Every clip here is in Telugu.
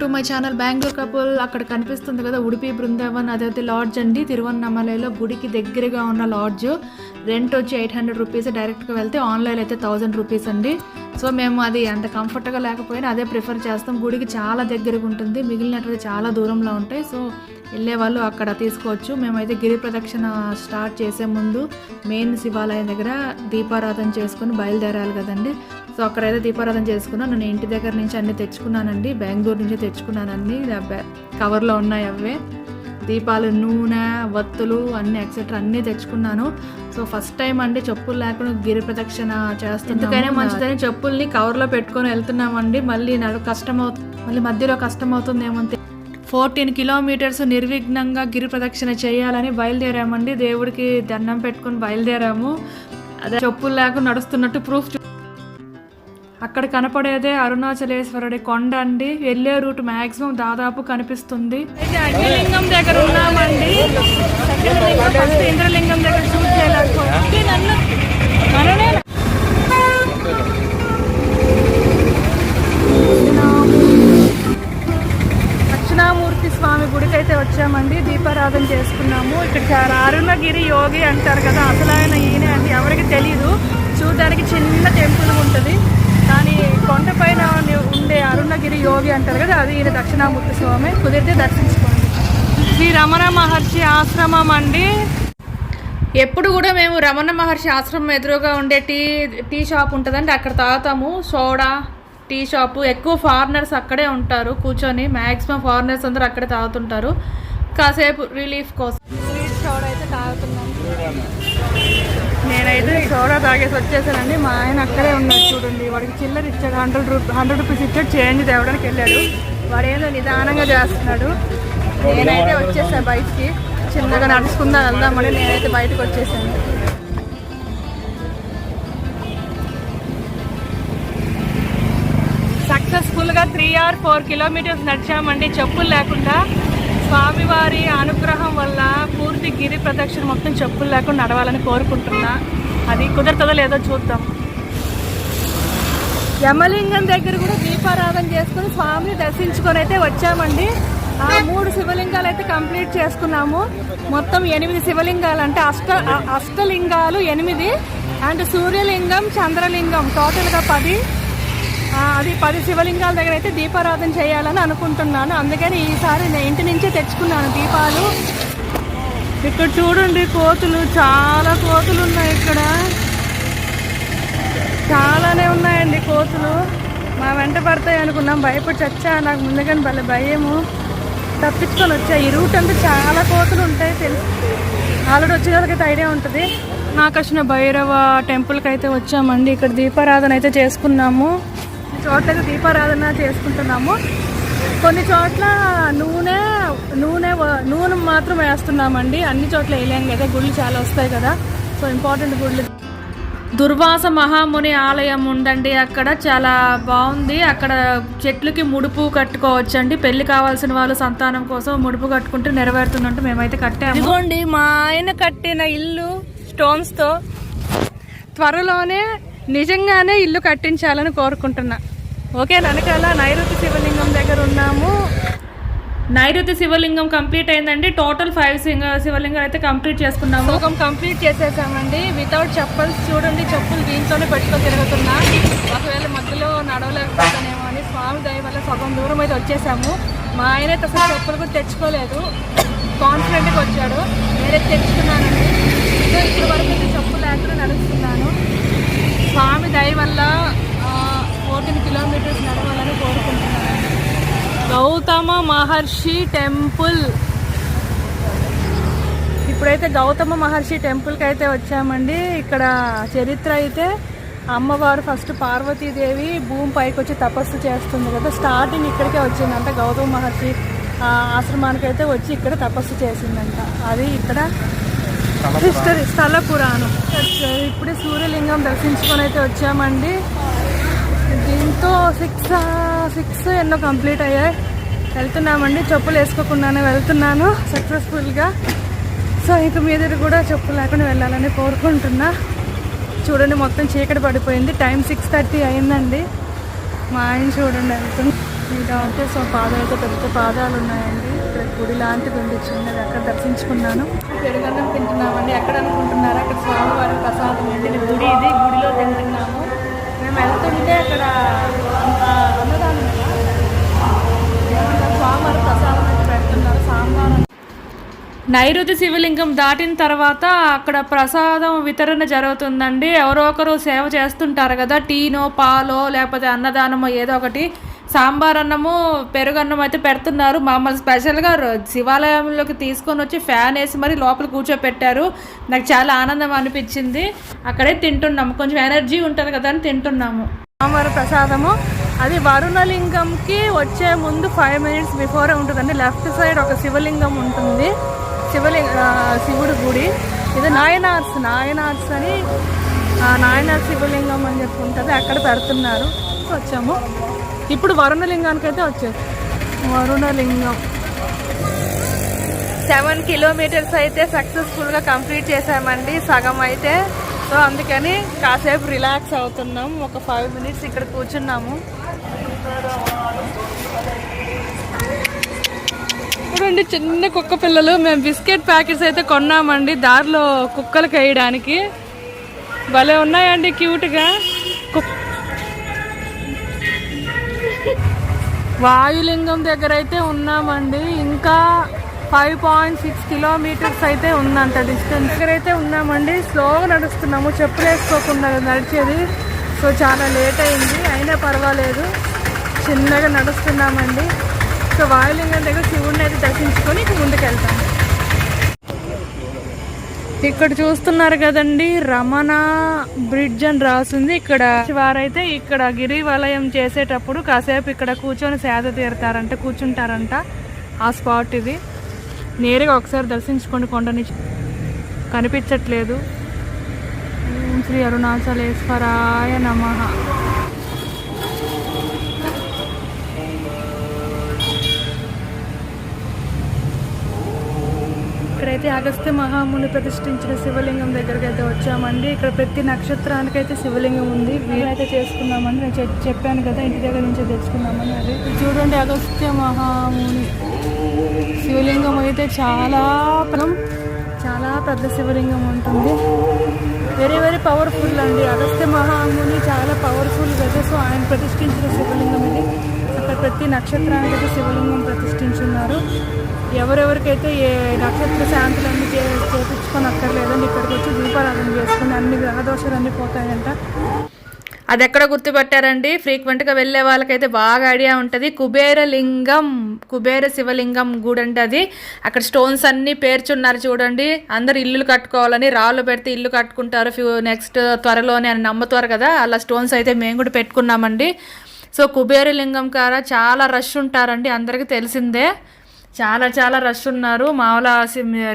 To my channel Bengaluru couple. అక్కడ కనిపిస్తుంది కదా ఉడిపి బృందావన్ అదైతే లాడ్జ్ అండి. తిరువన్నమలలో గుడికి దగ్గరగా ఉన్న లాడ్జ్. రెంట్ వచ్చి ఎయిట్ హండ్రెడ్ రూపీస్ డైరెక్ట్గా వెళ్తే ఆన్లైన్ అయితే థౌజండ్ రూపీస్ అండి. సో మేము అది అంత కంఫర్ట్గా లేకపోయినా అదే ప్రిఫర్ చేస్తాం. గుడికి చాలా దగ్గరగా ఉంటుంది. మిగిలినటువంటి చాలా దూరంలో ఉంటాయి. సో వెళ్ళే వాళ్ళు అక్కడ తీసుకోవచ్చు. మేమైతే గిరి ప్రదక్షిణ స్టార్ట్ చేసే ముందు మెయిన్ శివాలయం దగ్గర దీపారాధన చేసుకుని బయలుదేరాలి కదండి. సో అక్కడైతే దీపారాధన చేసుకున్నాను నేను ఇంటి దగ్గర నుంచి అన్ని తెచ్చుకున్నానండి. బెంగళూరు నుంచి తెచ్చుకున్నానండి కవర్లో ఉన్నాయి అవే. దీపాలు నూనె వత్తులు అన్ని ఎక్సెట్రా అన్నీ తెచ్చుకున్నాను. సో ఫస్ట్ టైం అండి చెప్పులు లేకుండా గిరి ప్రదక్షిణ చేస్తున్నాం ఎందుకైనా మంచిదని చెప్పుల్ని కవర్లో పెట్టుకొని వెళ్తున్నామండి. మళ్ళీ నడు కష్టం అవుతుంది మళ్ళీ మధ్యలో కష్టం అవుతుందేమో ఫోర్టీన్ కిలోమీటర్స్ నిర్విఘ్నంగా గిరి ప్రదక్షిణ చేయాలని బయలుదేరామండి. దేవుడికి దండం పెట్టుకొని బయలుదేరాము. అదే చెప్పులు లేకుండా నడుస్తున్నట్టు ప్రూఫ్ అక్కడ కనపడేదే అరుణాచలేశ్వరుడి కొండ అండి. వెళ్ళే రూట్ మాక్సిమం దాదాపు కనిపిస్తుంది. అయితే అగ్నిలింగం దగ్గర ఉన్నామండి. ఇంద్రలింగం దగ్గర చూసేలా దక్షిణామూర్తి స్వామి గుడికి అయితే వచ్చామండి. దీపారాధన చేసుకున్నాము. ఇక్కడ చాలా అరుణగిరి యోగి అంటారు కదా అసలు ఆయన ఈయన అండి. ఎవరికి తెలియదు చూడడానికి చిన్న టెంపుల్ ఉంటుంది. కానీ కొండపైన ఉండే అరుణగిరి యోగి అంటారు కదా అది ఈయన దక్షిణామూర్తి స్వామి. కుదిరితే దర్శించుకోండి. శ్రీ రమణ మహర్షి ఆశ్రమం అండి. ఎప్పుడు కూడా మేము రమణ మహర్షి ఆశ్రమం ఎదురుగా ఉండే టీ టీ షాప్ ఉంటుందండి. అక్కడ తాగుతాము. Soda tea shop. ఎక్కువ ఫారినర్స్ అక్కడే ఉంటారు కూర్చొని. మ్యాక్సిమం ఫారినర్స్ అందరూ అక్కడే తాగుతుంటారు. కాసేపు రిలీఫ్ కోసం. స్వీట్ సోడా అయితే తాగుతున్నాం. నేనైతే సోడా తాగేసి వచ్చేసానండి. మా ఆయన అక్కడే ఉన్నాడు చూడండి. వాడికి చిల్లర ఇచ్చాడు. హండ్రెడ్ రూపీ హండ్రెడ్ రూపీస్ ఇచ్చాడు. చేంజ్ తేవడానికి వెళ్ళాడు. వాడేదో నిదానంగా చేస్తున్నాడు. నేనైతే వచ్చేసాను బయటికి. చిన్నగా నడుచుకుందా వెళ్దామని నేనైతే బయటకు వచ్చేసాను. సక్సెస్ఫుల్గా త్రీ ఆర్ ఫోర్ కిలోమీటర్స్ నడిచామండి. చెప్పులు లేకుండా స్వామివారి అనుగ్రహం వల్ల పూర్తి గిరి ప్రదక్షిణ మొత్తం చెప్పులు లేకుండా నడవాలని కోరుకుంటున్నా. అది కుదరతుందో లేదో చూద్దాం. యమలింగం దగ్గర కూడా దీపారాధన చేసుకుని స్వామిని దర్శించుకొని అయితే వచ్చామండి. ఆ మూడు శివలింగాలు అయితే కంప్లీట్ చేసుకున్నాము. మొత్తం ఎనిమిది శివలింగాలు అంటే అష్ట అష్టలింగాలు ఎనిమిది. అండ్ సూర్యలింగం చంద్రలింగం టోటల్గా పది. అది పది శివలింగాల దగ్గర అయితే దీపారాధన చేయాలని అనుకుంటున్నాను. అందుకని ఈసారి నేను ఇంటి నుంచే తెచ్చుకున్నాను దీపాలు. ఇక్కడ చూడండి కోతులు చాలా కోతులు ఉన్నాయి ఇక్కడ. చాలానే ఉన్నాయండి కోతులు. మా వెంట పడతాయి అనుకున్నాం భయపడి చచ్చా నాకు ముందుగానే భలే భయము. తప్పించుకొని వచ్చా. ఈ రూట్ అంతా చాలా కోతులు ఉంటాయి తెలుసు. ఆల్రెడీ వచ్చిన వాళ్ళకైతే ఐడియా ఉంటుంది. నాకృష్ణ భైరవ టెంపుల్కి అయితే వచ్చామండి. ఇక్కడ దీపారాధన అయితే చేసుకున్నాము. ఈ చోట్ల దీపారాధన చేసుకుంటున్నాము. కొన్ని చోట్ల నూనె నూనె నూనె మాత్రం వేస్తున్నామండి. అన్ని చోట్ల వేయలేం కదా గుళ్ళు చాలా వస్తాయి కదా. సో ఇంపార్టెంట్ గుళ్ళు. దుర్వాస మహాముని ఆలయం ఉందండి అక్కడ. చాలా బాగుంది. అక్కడ చెట్లకి ముడుపు కట్టుకోవచ్చండి. పెళ్ళి కావాల్సిన వాళ్ళు సంతానం కోసం ముడుపు కట్టుకుంటే నెరవేరుతుందంటే మేమైతే కట్టాము. ఇదిగోండి మా ఆయన కట్టిన ఇల్లు స్టోన్స్తో. త్వరలోనే నిజంగానే ఇల్లు కట్టించాలని కోరుకుంటున్నా. ఓకే వెనకాల నైరుతి శివలింగం దగ్గర ఉన్నాము. నైరుతి శివలింగం కంప్లీట్ అయిందండి. టోటల్ ఫైవ్ సింగ శివలింగం అయితే కంప్లీట్ చేసుకున్నాము. సగం కంప్లీట్ చేసేసామండి. వితౌట్ చెప్పల్స్ చూడండి చెప్పులు దీంతోనే పెట్టుకొని తిరుగుతున్నా. ఒకవేళ మధ్యలో నడవలేకపోతానేమో అని స్వామి దయ వల్ల సగం దూరం అయితే వచ్చేసాము. మా ఆయన అయితే అసలు చెప్పులు కూడా తెచ్చుకోలేదు. కాన్ఫిడెంట్గా వచ్చాడు. నేనే తెచ్చుకున్నానండి. ఇప్పుడు వరకు చెప్పులు లేకుండా నడుస్తున్నాను స్వామి దయ వల్ల ఫోర్టీన్ కిలోమీటర్స్ నడవాలని కోరుకుంటున్నాను గౌతమ మహర్షి టెంపుల్. ఇప్పుడైతే గౌతమ మహర్షి టెంపుల్కి అయితే వచ్చామండి. ఇక్కడ చరిత్ర అయితే అమ్మవారు ఫస్ట్ పార్వతీదేవి భూమి పైకి వచ్చి తపస్సు చేస్తుంది కదా స్టార్టింగ్ ఇక్కడికే వచ్చిందంట గౌతమ మహర్షి. ఆశ్రమానికి అయితే వచ్చి ఇక్కడ తపస్సు చేసిందంట. అది ఇక్కడ హిస్టరీ స్థల పురాణం. ఇప్పుడే సూర్యలింగం దర్శించుకొని అయితే వచ్చామండి. దీంతో సిక్స్ సిక్స్ ఎన్నో కంప్లీట్ అయ్యాయి. వెళ్తున్నామండి. చెప్పులు వేసుకోకుండానే వెళ్తున్నాను సక్సెస్ఫుల్గా. సో ఇక మీద కూడా చెప్పులు లేకుండా వెళ్ళాలని కోరుకుంటున్నా. చూడండి మొత్తం చీకటి పడిపోయింది. టైం సిక్స్ థర్టీ అయిందండి. మా ఆయన చూడండి వెళ్తుంది ఇంకా ఉంటే సో పాదాలతో పెద్ద పాదాలు ఉన్నాయండి. ఇక్కడ గుడి లాంటిది ఉంది చిన్నది. అక్కడ దర్శించుకున్నాను. పెరుగన్నం తింటున్నామండి. ఎక్కడ అనుకుంటున్నారు? అక్కడ స్వామివారి ప్రసాదం అండి. గుడి ఇది. గుడిలో తింటున్నాము. మేము వెళ్తుంటే అక్కడ నైరుతి శివలింగం దాటిన తర్వాత అక్కడ ప్రసాదం వితరణ జరుగుతుందండి. ఎవరో ఒకరు సేవ చేస్తుంటారు కదా టీనో పాలో లేకపోతే అన్నదానమో ఏదో ఒకటి. సాంబార్ అన్నము పెరుగన్నం అయితే పెడుతున్నారు. మమ్మల్ని స్పెషల్గా శివాలయంలోకి తీసుకొని వచ్చి ఫ్యాన్ వేసి మరి లోపల కూర్చోపెట్టారు. నాకు చాలా ఆనందం అనిపించింది. అక్కడే తింటున్నాము. కొంచెం ఎనర్జీ ఉంటుంది కదా అని తింటున్నాము. సాంబార్ ప్రసాదము. అది వరుణలింగంకి వచ్చే ముందు ఫైవ్ మినిట్స్ బిఫోరే ఉంటుందండి. లెఫ్ట్ సైడ్ ఒక శివలింగం ఉంటుంది. శివలింగ శివుడు శివుడి గుడి. ఇది నాయనార్స్ నాయనార్స్ అని ఆ, నాయనార్ శివలింగం అని చెప్పి ఉంటుంది. అక్కడ పెడుతున్నారు. వచ్చాము. ఇప్పుడు వరుణలింగానికి అయితే వచ్చేది వరుణలింగం. సెవెన్ కిలోమీటర్స్ అయితే సక్సెస్ఫుల్గా కంప్లీట్ చేసామండి. సగం అయితే. సో అందుకని కాసేపు రిలాక్స్ అవుతున్నాం. ఒక ఫైవ్ మినిట్స్ ఇక్కడ కూర్చున్నాము. చూడండి చిన్న కుక్క పిల్లలు. మేము బిస్కెట్ ప్యాకెట్స్ అయితే కొన్నామండి దారిలో కుక్కలకు వేయడానికి భలే ఉన్నాయండి క్యూట్గా. వాయులింగం దగ్గర అయితే ఉన్నామండి. ఇంకా ఫైవ్ పాయింట్ సిక్స్ కిలోమీటర్స్ అయితే ఉందంట డిస్టెన్స్. దగ్గర అయితే ఉన్నామండి. స్లోగా నడుస్తున్నాము. చెప్పులు వేసుకోకుండా నడిచేది. సో చాలా లేట్ అయింది. అయినా పర్వాలేదు. చిన్నగా నడుస్తున్నామండి. సో వాయులింగం దగ్గర శివుడిని అయితే దర్శించుకొని ఇక ముందుకు వెళ్తాము ఇక్కడ చూస్తున్నారు కదండి రమణ బ్రిడ్జ్ అని రాసింది. ఇక్కడ వారైతే ఇక్కడ గిరి వలయం చేసేటప్పుడు కాసేపు ఇక్కడ కూర్చొని సేద తీరుతారంట కూర్చుంటారంట. ఆ స్పాట్ ఇది. నేరుగా ఒకసారి దర్శించుకోండి కొండని కనిపించట్లేదు. శ్రీ అరుణాచలేశ్వరాయ నమః. ఇక్కడైతే అగస్త్య మహాముని ప్రతిష్ఠించిన శివలింగం దగ్గరికి అయితే వచ్చామండి. ఇక్కడ ప్రతి నక్షత్రానికి అయితే శివలింగం ఉంది. వీలైతే చేసుకున్నామని నేను చెప్పాను కదా ఇంటి దగ్గర నుంచి తెచ్చుకున్నామని అది. చూడండి అగస్త్య మహాముని. శివలింగం అయితే చాలా చాలా పెద్ద శివలింగం ఉంటుంది. వెరీ వెరీ పవర్ఫుల్ అండి. అగస్త్య మహాముని చాలా పవర్ఫుల్ కదా. సో ఆయన ప్రతిష్ఠించిన శివలింగం ఇది. ప్రతి నక్షత్రానికి శివలింగం ప్రతిష్ఠించున్నారు. ఎవరెవరికైతే ఏ నక్షత్ర శాంతులన్నీ చే చేపించుకొని అక్కర్లేదండి ఇక్కడికి వచ్చి దీపారాధన చేసుకుని అన్ని గ్రహ అన్నీ పోతాయంట. అది ఎక్కడ గుర్తుపెట్టారండి? ఫ్రీక్వెంట్గా వెళ్ళే వాళ్ళకైతే బాగా ఐడియా ఉంటుంది. కుబేర లింగం కుబేర శివలింగం గుడి అంటే అది. అక్కడ స్టోన్స్ అన్నీ పేర్చున్నారు చూడండి. అందరు ఇల్లులు కట్టుకోవాలని రాళ్ళు పెడితే ఇల్లు కట్టుకుంటారు ఫ్యూ నెక్స్ట్ త్వరలోనే అని నమ్ముతారు కదా. అలా స్టోన్స్ అయితే మేము కూడా పెట్టుకున్నామండి. సో కుబేర లింగం చాలా రష్ ఉంటారండి అందరికీ తెలిసిందే. చాలా చాలా రష్ ఉన్నారు. మామూలు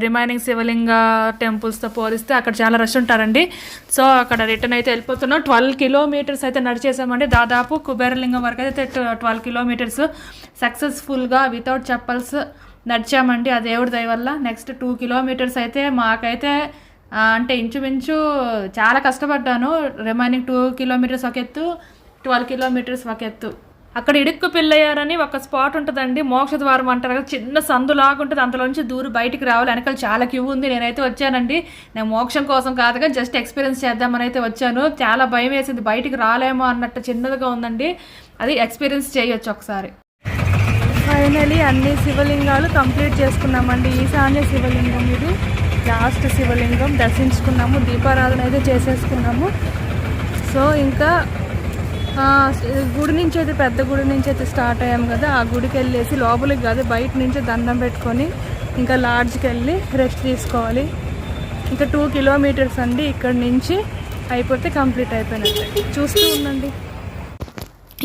రిమైనింగ్ శివలింగ టెంపుల్స్తో పోలిస్తే అక్కడ చాలా రష్ ఉంటారండి. సో అక్కడ రిటర్న్ అయితే వెళ్ళిపోతున్నాం. ట్వెల్వ్ కిలోమీటర్స్ అయితే నడిచేసామండి. దాదాపు కుబేరలింగం వరకు అయితే ట్వెల్వ్ కిలోమీటర్స్ సక్సెస్ఫుల్గా వితౌట్ చెప్పల్స్ నడిచామండి. ఆ దేవుడి దయ వల్ల నెక్స్ట్ టూ కిలోమీటర్స్ అయితే మాకైతే అంటే ఇంచుమించు చాలా కష్టపడ్డాను. రిమైనింగ్ టూ కిలోమీటర్స్ ఒక ఎత్తు ట్వెల్వ్ కిలోమీటర్స్ ఒక ఎత్తు. అక్కడ ఇడుక్కు పిల్లయ్యారని ఒక స్పాట్ ఉంటుందండి. మోక్షద్వారం అంటారు కదా చిన్న సందులాగా ఉంటుంది. అందులోంచి దూరు బయటికి రావాలి. వెనకాల చాలా క్యూ ఉంది. నేనైతే వచ్చానండి. నేను మోక్షం కోసం కాదుగా జస్ట్ ఎక్స్పీరియన్స్ చేద్దామని అయితే వచ్చాను. చాలా భయం వేసింది. బయటికి రాలేమో అన్నట్టు చిన్నదిగా ఉందండి. అది ఎక్స్పీరియన్స్ చేయొచ్చు ఒకసారి. ఫైనలీ అన్ని శివలింగాలు కంప్లీట్ చేసుకున్నామండి. ఈశాన్య శివలింగం ఇది. లాస్ట్ శివలింగం దర్శించుకున్నాము. దీపారాధన అయితే చేసేసుకున్నాము. సో ఇంకా గుడి నుంచి అయితే పెద్ద గుడి నుంచి అయితే స్టార్ట్ అయ్యాము కదా. ఆ గుడికి వెళ్ళేసి లోపలికి కాదు బయట నుంచి దండం పెట్టుకొని ఇంకా లాడ్జ్కి వెళ్ళి రెస్ట్ తీసుకోవాలి. ఇంకా టూ కిలోమీటర్స్ అండి ఇక్కడ నుంచి అయిపోతే కంప్లీట్ అయిపోయినట్టు. చూస్తూ ఉండండి.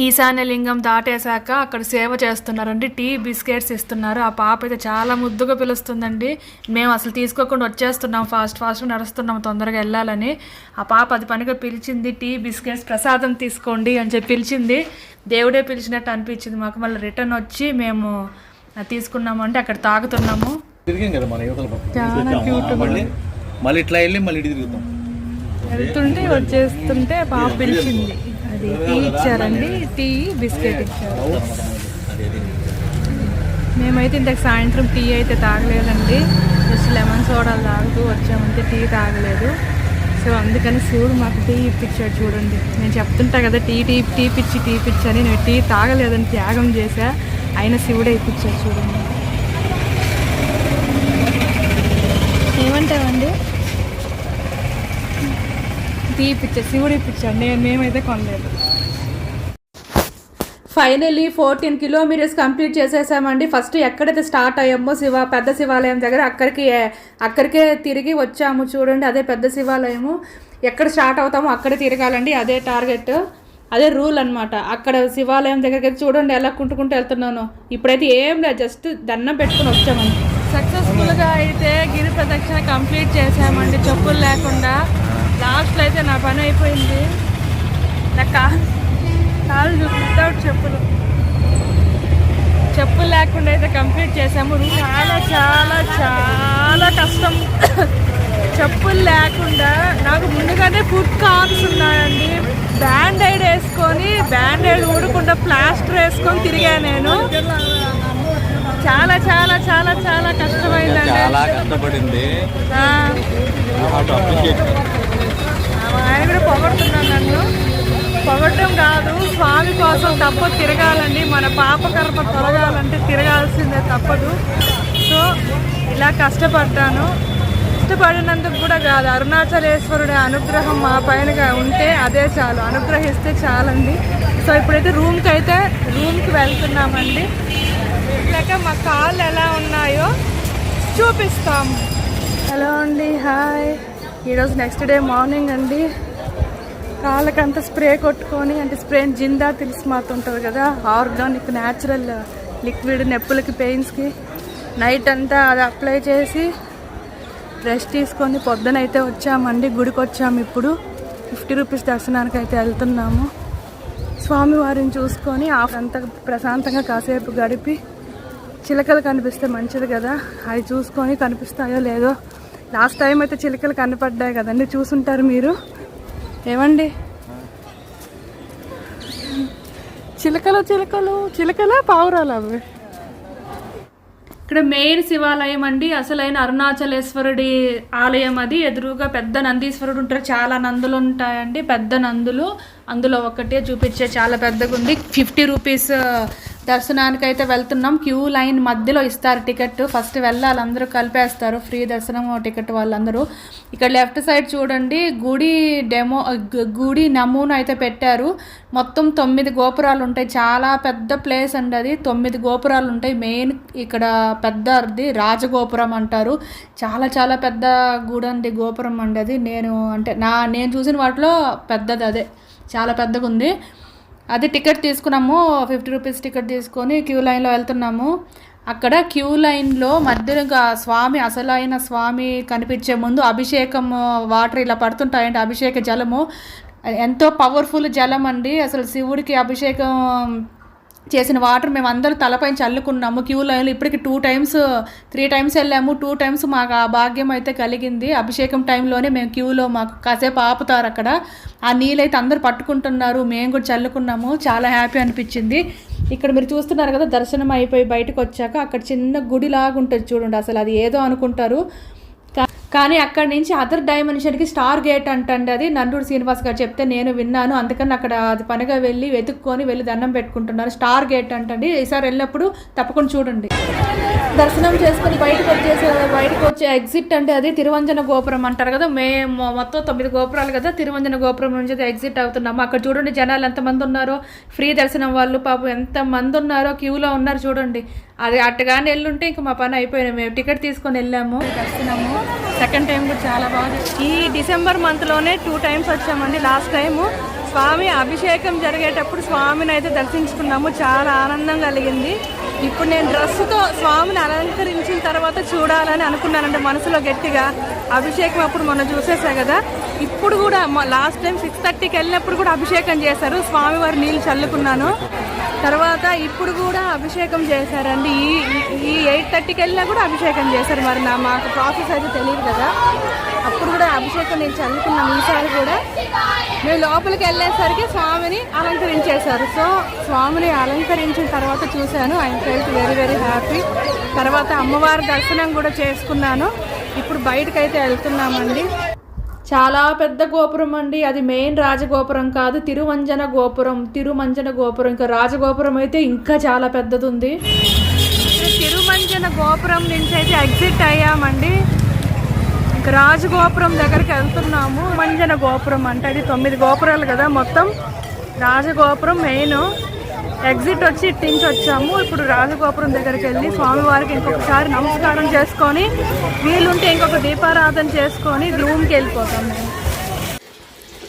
ఈశాన్య లింగం దాటేశాక అక్కడ సేవ చేస్తున్నారండి. టీ బిస్కెట్స్ ఇస్తున్నారు. ఆ పాప అయితే చాలా ముద్దుగా పిలుస్తుందండి. మేము అసలు తీసుకోకుండా వచ్చేస్తున్నాం. ఫాస్ట్ ఫాస్ట్గా నడుస్తున్నాం తొందరగా వెళ్ళాలని. ఆ పాప అది పనిగా పిలిచింది టీ బిస్కెట్స్ ప్రసాదం తీసుకోండి అని చెప్పి పిలిచింది. దేవుడే పిలిచినట్టు అనిపించింది. మాకు మళ్ళీ రిటర్న్ వచ్చి మేము అది తీసుకున్నామంటే అక్కడ తాగుతున్నాము. చాలా క్యూట్ మళ్ళీ ఇట్లా వెళ్ళి మళ్ళీ వెళ్తుంటే వచ్చేస్తుంటే పాప పిలిచింది. అది టీ ఇచ్చారండి. టీ బిస్కెట్ ఇచ్చారు. మేమైతే ఇంతకు సాయంత్రం టీ అయితే తాగలేదండి. జస్ట్ లెమన్ సోడాలు తాగుతూ వచ్చామంటే టీ తాగలేదు. సో అందుకని శివుడు మాకు టీ ఇప్పించాడు చూడండి. నేను చెప్తుంటా కదా టీ టీ టీ పిచ్చి టీ పిచ్చి అని. నేను టీ తాగలేదని త్యాగం చేశా. అయినా శివుడే ఇప్పించాడు చూడండి. ఏమంటావండి? ఇప్పించా శివుడు ఇప్పించాడు నేను మేమైతే కొనలేదు. ఫైనల్లీ ఫోర్టీన్ కిలోమీటర్స్ కంప్లీట్ చేసేసామండి. ఫస్ట్ ఎక్కడైతే స్టార్ట్ అయ్యామో శివ పెద్ద శివాలయం దగ్గర అక్కడికి అక్కడికే తిరిగి వచ్చాము చూడండి అదే పెద్ద శివాలయము. ఎక్కడ స్టార్ట్ అవుతామో అక్కడే తిరగాలండి అదే టార్గెట్ అదే రూల్ అన్నమాట. అక్కడ శివాలయం దగ్గరికి చూడండి ఎలా కుంటుకుంటూ వెళ్తున్నాను. ఇప్పుడైతే ఏం లేదు జస్ట్ దండం పెట్టుకుని వచ్చామండి. సక్సెస్ఫుల్గా అయితే గిరి ప్రదక్షిణ కంప్లీట్ చేసామండి. చెప్పులు లేకుండా. లాస్ట్లో అయితే నా పని అయిపోయింది. నా కా కాళ్ళు చూపిస్తాడు చెప్పులు. చెప్పులు లేకుండా అయితే కంప్లీట్ చేసాము చాలా చాలా చాలా కష్టం. చెప్పులు లేకుండా నాకు ముందుగానే ఫుడ్ కార్న్స్ ఉన్నాయండి. బ్యాండ్ ఎయిడ్ వేసుకొని బ్యాండ్ ఎయిడ్ ఊడకుండా ప్లాస్టర్ వేసుకొని తిరిగా నేను. చాలా చాలా చాలా చాలా కష్టమైందండి. చాలా కష్టపడింది. ఆయన కూడా పొగడుతున్నాను నన్ను. పొగడటం కాదు స్వామి కోసం తప్ప తిరగాలండి. మన పాపకర్మ తొలగాలంటే తిరగాల్సిందే తప్పదు. సో ఇలా కష్టపడ్డాను. కష్టపడినందుకు కూడా కాదు అరుణాచలేశ్వరుడి అనుగ్రహం మా పైనగా ఉంటే అదే చాలు. అనుగ్రహిస్తే చాలండి. సో ఇప్పుడైతే రూమ్కి అయితే రూమ్కి వెళ్తున్నామండి. లేక మా కాళ్ళు ఎలా ఉన్నాయో చూపిస్తాము. హలో అండి హాయ్. ఈరోజు నెక్స్ట్ డే మార్నింగ్ అండి. కాళ్ళకంతా స్ప్రే కొట్టుకొని అంటే స్ప్రే జిందా తెలిసి మాత్రం ఉంటుంది కదా ఆర్గానిక్ న్యాచురల్ లిక్విడ్ నొప్పులకి పెయిన్స్కి నైట్ అంతా అది అప్లై చేసి రెస్ట్ తీసుకొని పొద్దున అయితే వచ్చామండి గుడికి వచ్చాము ఇప్పుడు. ఫిఫ్టీ రూపీస్ దర్శనానికి అయితే వెళ్తున్నాము. స్వామివారిని చూసుకొని ఆ అంతా ప్రశాంతంగా కాసేపు గడిపి చిలకలు కనిపిస్తే మంచిది కదా. అవి చూసుకొని కనిపిస్తాయో లేదో లాస్ట్ టైం అయితే చిలుకలు కనపడ్డాయి కదండి చూసుంటారు మీరు. ఏమండి? చిలకలు చిలకలు చిలకలా పావురాలు అవి. ఇక్కడ మెయిన్ శివాలయం అండి. అసలైన అరుణాచలేశ్వరుడి ఆలయం అది. ఎదురుగా పెద్ద నందీశ్వరుడు ఉంటారు. చాలా నందులు ఉంటాయండి. పెద్ద నందులు. అందులో ఒకటే చూపించే చాలా పెద్దగా ఉంది ఫిఫ్టీ రూపీస్ దర్శనానికి అయితే వెళ్తున్నాం. క్యూ లైన్ మధ్యలో ఇస్తారు టికెట్. ఫస్ట్ వెళ్ళాలి అందరూ కలిపేస్తారు. ఫ్రీ దర్శనం టికెట్ వాళ్ళందరూ. ఇక్కడ లెఫ్ట్ సైడ్ చూడండి గుడి డెమో గుడి నమూనా అయితే పెట్టారు. మొత్తం తొమ్మిది గోపురాలు ఉంటాయి. చాలా పెద్ద ప్లేస్ అండి అది. తొమ్మిది గోపురాలు ఉంటాయి. మెయిన్ ఇక్కడ పెద్ద అది రాజగోపురం అంటారు. చాలా చాలా పెద్ద గుడి అండి గోపురం అండి అది. నేను అంటే నా నేను చూసిన వాటిలో పెద్దది అదే. చాలా పెద్దగా ఉంది అది టికెట్ తీసుకున్నాము ఫిఫ్టీ రూపీస్ టికెట్ తీసుకొని క్యూ లైన్లో వెళ్తున్నాము. అక్కడ క్యూ లైన్లో మధ్యలో స్వామి అసలైన స్వామి కనిపించే ముందు అభిషేకం వాటర్ ఇలా పడుతుంటాయండి అభిషేక జలము. ఎంతో పవర్ఫుల్ జలం అండి అసలు శివుడికి అభిషేకం చేసిన వాటర్ మేము అందరూ తలపైన చల్లుకున్నాము. క్యూ లైన్లో ఇప్పటికి టూ టైమ్స్ త్రీ టైమ్స్ వెళ్ళాము. టూ టైమ్స్ మాకు ఆ భాగ్యం అయితే కలిగింది. అభిషేకం టైంలోనే మేము క్యూలో మాకు కాసేపు ఆపుతారు అక్కడ. ఆ నీళ్ళైతే అందరూ పట్టుకుంటున్నారు. మేము కూడా చల్లుకున్నాము. చాలా హ్యాపీ అనిపించింది. ఇక్కడ మీరు చూస్తున్నారు కదా దర్శనం అయిపోయి బయటకు వచ్చాక అక్కడ చిన్న గుడిలాగా ఉంటుంది చూడండి. అసలు అది ఏదో అనుకుంటారు. కానీ అక్కడి నుంచి అదర్ డైమెన్షన్కి స్టార్ గేట్ అంటండి అది. నందూరు శ్రీనివాస్ గారు చెప్తే నేను విన్నాను. అందుకని అక్కడ అది పనిగా వెళ్ళి వెతుక్కొని వెళ్ళి దండం పెట్టుకుంటున్నాను. స్టార్ గేట్ అంటండి. ఈసారి వెళ్ళినప్పుడు తప్పకుండా చూడండి. దర్శనం చేసుకుని బయటకు వచ్చేసి బయటకు వచ్చే ఎగ్జిట్ అంటే అది తిరువంజన గోపురం అంటారు కదా. మేము మొత్తం తొమ్మిది గోపురాలు కదా. తిరువంజన గోపురం నుంచి ఎగ్జిట్ అవుతున్నాము. అక్కడ చూడండి జనాలు ఎంతమంది ఉన్నారో. ఫ్రీ దర్శనం వాళ్ళు పాపం ఎంతమంది ఉన్నారో క్యూలో ఉన్నారు చూడండి. అది అట్టగానే వెళ్ళుంటే ఇంక మా పని అయిపోయినాయి మేము టికెట్ తీసుకొని వెళ్ళాము. దర్శనము సెకండ్ టైం కూడా చాలా బాగా ఈ డిసెంబర్ మంత్లోనే టూ టైమ్స్ వచ్చామండి. లాస్ట్ టైము స్వామి అభిషేకం జరిగేటప్పుడు స్వామిని అయితే దర్శించుకున్నాము. చాలా ఆనందం కలిగింది. ఇప్పుడు నేను డ్రెస్సుతో స్వామిని అలంకరించిన తర్వాత చూడాలని అనుకున్నానంటే మనసులో గట్టిగా. అభిషేకం అప్పుడు మొన్న చూసేసా కదా. ఇప్పుడు కూడా లాస్ట్ టైం సిక్స్ థర్టీకి వెళ్ళినప్పుడు కూడా అభిషేకం చేశారు. స్వామివారి నీళ్ళు చల్లుకున్నాను. తర్వాత ఇప్పుడు కూడా అభిషేకం చేశారండి. ఈ ఈ- ఎయిట్ థర్టీకి వెళ్ళినా కూడా అభిషేకం చేశారు. మరి నా మాకు ప్రాసెస్ అయితే తెలియదు కదా. అప్పుడు కూడా అభిషేకం నేను చదువుకున్నాను. ఈసారి కూడా మేము లోపలికి వెళ్ళేసరికి స్వామిని అలంకరించేశారు. సో స్వామిని అలంకరించిన తర్వాత చూశాను. I felt very very happy. తర్వాత అమ్మవారి దర్శనం కూడా చేసుకున్నాను. ఇప్పుడు బయటకైతే అయితే వెళ్తున్నామండి. చాలా పెద్ద గోపురం అండి. అది మెయిన్ రాజగోపురం కాదు తిరువంజన గోపురం. తిరుమంజన గోపురం ఇంకా రాజగోపురం అయితే ఇంకా చాలా పెద్దది ఉంది తిరుమంజన గోపురం నుంచి అయితే ఎగ్జిట్ అయ్యామండి. ఇంకా రాజగోపురం దగ్గరికి వెళ్తున్నాము. మంజన గోపురం అంటే అది తొమ్మిది గోపురాలు కదా మొత్తం. రాజగోపురం మెయిన్ ఎగ్జిట్ వచ్చి ఇటు నుంచి వచ్చాము. ఇప్పుడు రాజగోపురం దగ్గరికి వెళ్ళి స్వామివారికి ఇంకొకసారి నమస్కారం చేసుకొని వీలుంటే ఇంకొక దీపారాధన చేసుకొని రూమ్కి వెళ్ళిపోతాం మేము.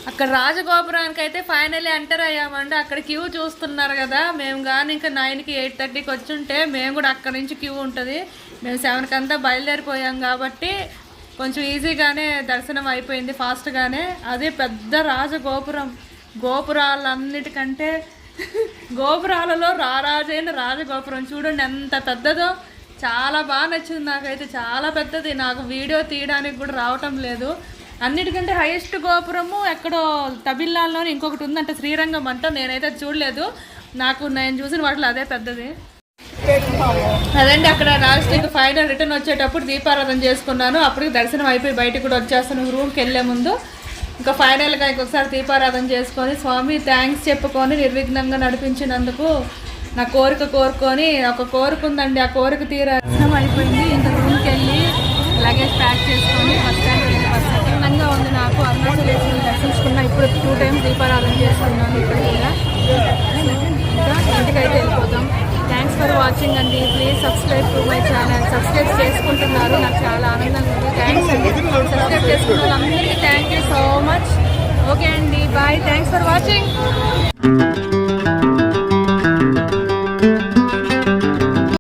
అక్కడ రాజగోపురానికి అయితే ఫైనల్లీ ఎంటర్ అయ్యామండి. అక్కడ క్యూ చూస్తున్నారు కదా. మేము కానీ ఇంకా నైన్కి ఎయిట్ థర్టీకి వచ్చి ఉంటే మేము కూడా అక్కడ నుంచి క్యూ ఉంటుంది. మేము సెవెన్కి అంతా బయలుదేరిపోయాం కాబట్టి కొంచెం ఈజీగానే దర్శనం అయిపోయింది ఫాస్ట్గానే. అదే పెద్ద రాజగోపురం. గోపురాలన్నిటికంటే గోపురాలలో రారాజైన రాజగోపురం చూడండి ఎంత పెద్దదో. చాలా బాగా నచ్చింది నాకైతే చాలా పెద్దది. నాకు వీడియో తీయడానికి కూడా రావటం లేదు. అన్నిటికంటే హైయెస్ట్ గోపురము ఎక్కడో తమిళనాడులోనే ఇంకొకటి ఉందంటే శ్రీరంగం అంట. నేనైతే చూడలేదు. నాకు నేను చూసిన వాటిలో అదే పెద్దది. అదండి అక్కడ లాస్ట్ ఇంకా ఫైనల్ రిటర్న్ వచ్చేటప్పుడు దీపారాధన చేసుకున్నాను. అప్పటికి దర్శనం అయిపోయి బయటకు కూడా వచ్చేస్తాను. రూమ్కి వెళ్ళే ముందు. ఇంకా ఫైనల్గా ఇంకొకసారి దీపారాధన చేసుకొని స్వామి థ్యాంక్స్ చెప్పుకొని నిర్విఘ్నంగా నడిపించినందుకు నా కోరిక కోరుకొని ఒక కోరిక ఉందండి ఆ కోరిక తీర దర్శనం అయిపోయింది. ఇంకా రూమ్కి వెళ్ళి లగేజ్ ప్యాక్ చేసుకొని ఫస్ట్ టైం ఫస్ట్ ఆనందంగా ఉంది నాకు. అరుణాచలేశ్వరిని దర్శించుకున్నా ఇప్పుడు టూ టైమ్స్ దీపారాధన చేసుకున్నాను ఇక్కడ. కూడా ఇంకా ఇంటికైతే వెళ్ళిపోతాం ఫర్ వాచింగ్ అండి. Please subscribe to my channel subscribe చేసుకుంటున్నారు. నాకు చాలా ఆనందంగా ఉంది. థ్యాంక్స్ అండి. సబ్స్క్రైబ్ చేసుకున్న వాళ్ళందరికీ thank you so much okay అండి. Bye thanks for watching